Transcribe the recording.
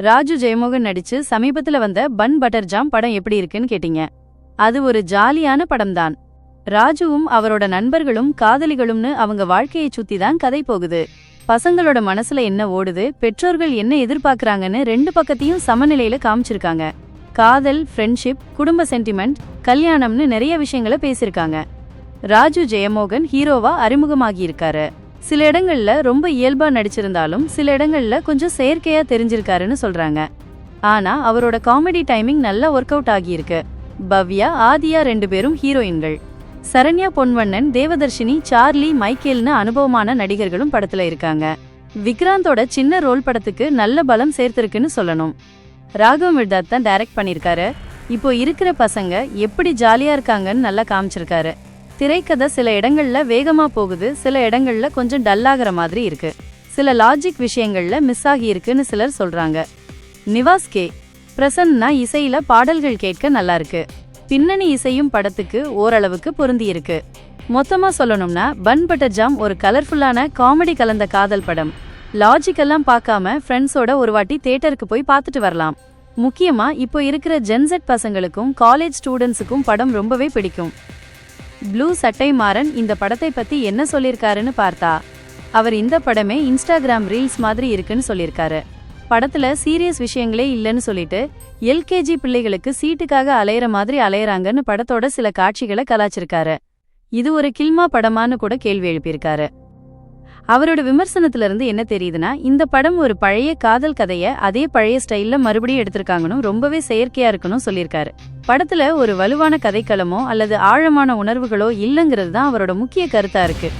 ராஜு ஜெயமோகன் நடிச்சு சமீபத்துல வந்த பன் பட்டர் ஜாம் படம் எப்படி இருக்குன்னு கேட்டீங்க. அது ஒரு ஜாலியான படம்தான். ராஜுவும் அவரோட நண்பர்களும் காதலிகளும்னு அவங்க வாழ்க்கையை சுத்தி தான் கதை போகுது. பசங்களோட மனசுல என்ன ஓடுது பெற்றோர்கள் என்ன எதிர்பார்க்கறாங்கன்னு ரெண்டு பக்கத்தையும் சமநிலையில காமிச்சிருக்காங்க. காதல் ஃப்ரெண்ட்ஷிப் குடும்ப சென்டிமெண்ட் கல்யாணம்னு நிறைய விஷயங்களை பேசியிருக்காங்க ராஜு ஜெயமோகன் ஹீரோவா அறிமுகமாகியிருக்காரு. சில இடங்கள்ல ரொம்ப இயல்பா நடிச்சிருந்தாலும் சில இடங்கள்ல கொஞ்சம் செயற்கையா தெரிஞ்சிருக்காருன்னு சொல்றாங்க. ஆனா அவரோட காமெடி டைமிங் நல்லா ஒர்க் அவுட் ஆகியிருக்கு. பவ்யா ஆதியா ரெண்டு பேரும் ஹீரோயின்கள். சரண்யா பொன்வண்ணன் தேவதர்ஷினி சார்லி மைக்கேல்னு அனுபவமான நடிகர்களும் படத்துல இருக்காங்க. விக்ராந்தோட சின்ன ரோல் படத்துக்கு நல்ல பலம் சேர்த்திருக்குன்னு சொல்லணும். ராகவ் மிர்தாத் தான் டைரக்ட் பண்ணியிருக்காரு. இப்போ இருக்கிற பசங்க எப்படி ஜாலியா இருக்காங்கன்னு நல்லா காமிச்சிருக்காரு. திரைக்கதை சில இடங்கள்ல வேகமா போகுது சில இடங்கள்ல கொஞ்சம் டல்லாகிற மாதிரி இருக்கு. சில லாஜிக் விஷயங்கள்ல மிஸ் ஆகியிருக்குன்னு சிலர் சொல்றாங்க. நிவாஸ் கே. பிரசன்னா இசையில பாடல்கள் கேட்க நல்லா இருக்கு. பின்னணி இசையும் படத்துக்கு ஓரளவுக்கு பொருந்தி இருக்கு மொத்தமா சொல்லணும்னா பன் பட்டர் ஜாம் ஒரு கலர்ஃபுல்லான காமெடி கலந்த காதல் படம். லாஜிக்கெல்லாம் பார்க்காம ஃப்ரெண்ட்ஸோட ஒரு வாட்டி தேட்டருக்கு போய் பார்த்துட்டு வரலாம். முக்கியமா இப்போ இருக்கிற ஜென்செட் பசங்களுக்கும் காலேஜ் ஸ்டூடெண்ட்ஸுக்கும் படம் ரொம்பவே பிடிக்கும். ப்ளூ சட்டை மாறன் இந்த படத்தை பத்தி என்ன சொல்லியிருக்காருன்னு பார்த்தா அவர் இந்த படமே இன்ஸ்டாகிராம் ரீல்ஸ் மாதிரி இருக்குன்னு சொல்லியிருக்காரு படத்துல சீரியஸ் விஷயங்களே இல்லைன்னு சொல்லிட்டு எல்கேஜி பிள்ளைகளுக்கு சீட்டுக்காக அலையிற மாதிரி அலையறாங்கன்னு படத்தோட சில காட்சிகளை கலாச்சிருக்காரு. இது ஒரு கில்மா படமான்னு கூட கேள்வி எழுப்பியிருக்காரு. அவரோட விமர்சனத்துல இருந்து என்ன தெரியுதுன்னா இந்த படம் ஒரு பழைய காதல் கதைய அதே பழைய ஸ்டைல்ல மறுபடியும் எடுத்திருக்காங்கன்னு ரொம்பவே செயற்கையா இருக்கணும் சொல்லியிருக்காரு. படத்துல ஒரு வலுவான கதைக்களமோ அல்லது ஆழமான உணர்வுகளோ இல்லைங்கிறது தான் அவரோட முக்கிய கருத்தா இருக்கு.